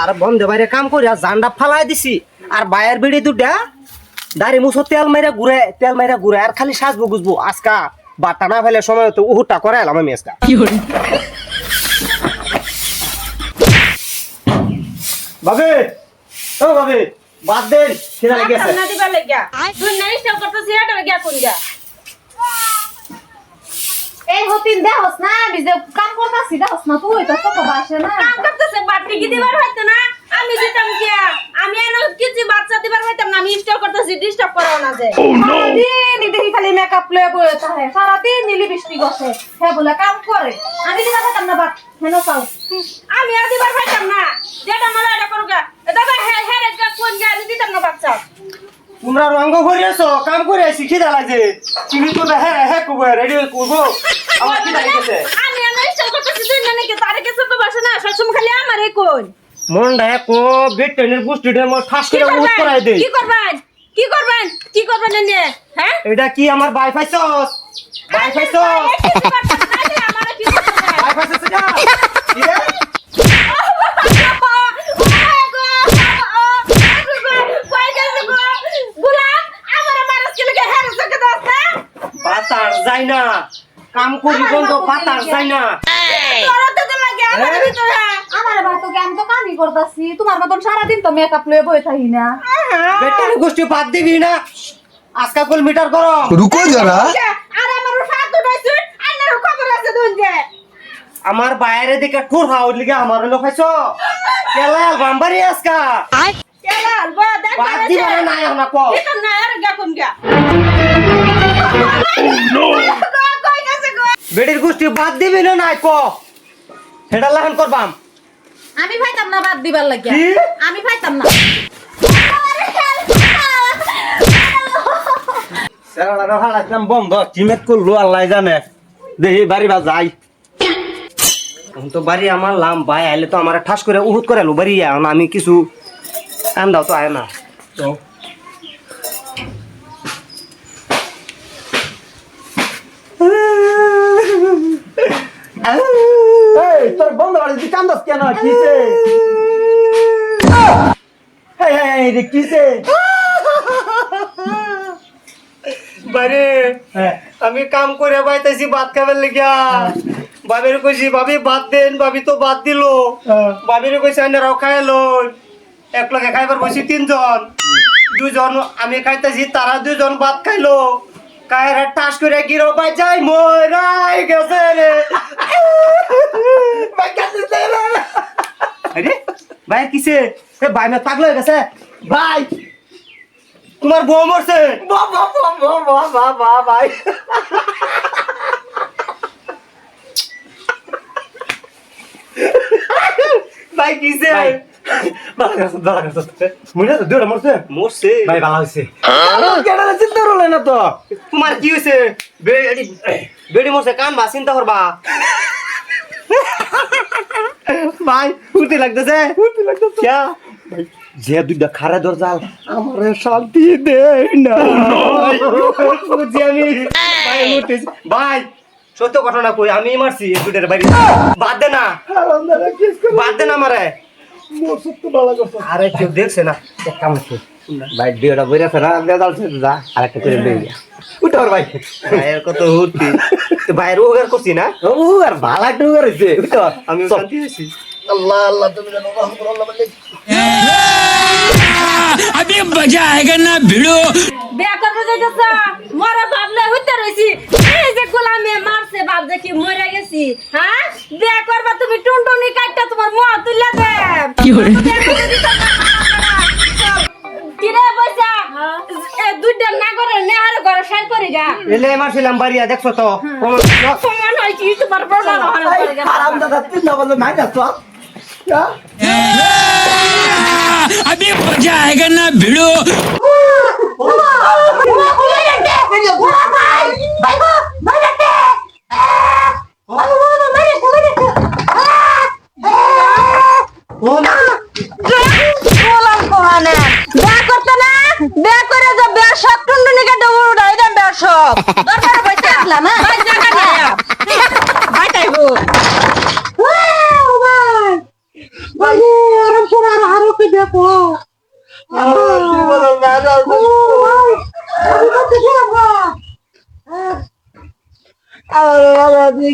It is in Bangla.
আর বন্ধে বাইরে কাম করি আর জান্ডা ফালাই দিছি। আর বায়ের বিড়ি দুটা দাড়ি মুছো তেল মাইরা ঘুরে তেল মাইরা ঘুরে আর খালি সাজবো গুজবো। আজকা বাটা না ফেলে সময় তো উহুটা করে এলাম আমি আজকা। বাবে ও বাবে বাদ দেন খিদা লেগে আছে। না তুই নাই করতেছিস এটা কোন গা এই হতিন দেহস না আমি যে কাম করতাছি দেহস না তুই তো তো বাসে না। কাম করতেছে বাটি কি দিবার হইতো না আমি দিতাম কি আমি এনে কিছু বাচ্চা দিবার হইতাম না আমি স্টপ করতেছি ডিস্টার্ব করো না যে। সারাদিন দেখি খালি মেকআপ লয়ে বয়ে থাকে সারাদিন নীলি বৃষ্টি গছে হ্যাঁ বলে কাম করে। আমি দিবা খাতাম না বাট হেন চাও। আমি আর দিবার হইতাম না। যেটা মনে এটা করুগা দাদা হ্যাঁ হ্যাঁ রে কোন গা? আমি দিতাম না বাচ্চা তোমরা রঙ্গ করে আছো কাম করে আছি খিদা লাগে। তুমি তো হ্যাঁ হ্যাঁ করব রেডি করব আমার খিদা লেগেছে আমি এনে স্টপ করতেছি না নাকি তারে কিছু তো বাসে না সবসময় খালি আমারে কোন মন মনটা কো বেট টেনের বুস্টিটা মোর ঠাস কি করে উঠ করাই দেই কি করবেন কি করবেন কি করবেন এনে হ্যাঁ এটা কি আমার বাই পাইছস আমারে কি করবেন বাই এটা বাতাস যায় না কাম করি বন্ধ বাতাস যায় না আমার বাতো আমি তো কামই করতেছি? তোমার মতন সারাদিন তো মেকআপ লয়ে বই থাকি না। বেটার গোষ্ঠী বাদ দিবি না। আজকা কল মিটার করো রুকো যারা। আরে আমার সাত উঠাইছি? আন্নার খবর আছে দুন যে। আমার বাইরে দিকে টুর হাউ লিগে আমার লোক হইছো কেলা বাম্বারি আজকা? কেলা আলবা দেখ বাদ দিবা না না কো ভিতর না আর গা কোন গা? বেটির গোষ্ঠী বাদ দিবি না নাই কো হেডা লাহন করবাম। আমি পাইতাম না বাদ দিবার লাগিয়া। আমি পাইতাম না। সেরাটা হারাইতাম বন্ধ। চিমেট করল আল্লাহ জানে। দেখি বাড়ি বা যাই। এখন তো বাড়ি আমার লাম ভাই আইলে তো আমার ঠাস করে উহুত করে এলো বাড়ি এখন আমি কিছু আন্দাও তো আয় না। তো। এই তোর বন্ধ বাড়ি তুই কান্দাস কেন? কিসে? এই এই রে কিসে? বাইরে আমি কাম করে বাইতেছি ভাত খাবার লেগিয়া। বাবির কইছি ভাবি ভাত দেন ভাবি তো ভাত দিল। বাবির কইছি আইনে রাও খাইলো এক লগে খাইবার বসি তিনজন। দুজন আমি খাইতেছি তারা দুজন ভাত খাইলো। কায়রা টাস করে গিরো বাই যাই মরাই গেছে রে। আরে ভাই কিসে? এ ভাই না পাগল হয়ে গেছে। ভাই তোমার বউ মরছে। ভাই। ভাই কিসে? ভাই ভালো হয়েছে। কেডা চিন্তা করলে না তো? তোমার কি হয়েছে? বেড়ি বেড়ি মরছে কান বা চিন্তা করবা। ভাই উঠতে লাগতেছে? উঠতে লাগতেছে। ক্যা? যে দুইটা খারা দরজাল আমারে শান্তি দে না। আমি ভাই উঠতেছি। ভাই সত্য ঘটনা কই আমি মারছি দুইটার বাড়ি বাদ দে না। বাদ দে না মারে আরে কেউ দেখছে না। এক কাম করছে ভাই দুটা বইরা ফেরা বেদাল ছে যা। আরেকটা করে লই যা উঠর ভাই। ভাইয়ের কত উঠতি তো ভাইয়ের উপকার করছি না? ও আর একটা করে হইছে। উঠর আমি শান্তি তুমি জানো আল্লাহ কাটটা তোমার মুখ তুললে কি হরে কিরে? এ দুইটা না করে নে আর ঘরে সাই করে গা। আমার ছিলাম বাড়িয়া দেখছ তোমার তো তো अभी मजा आएगा ना भिड़ो আমি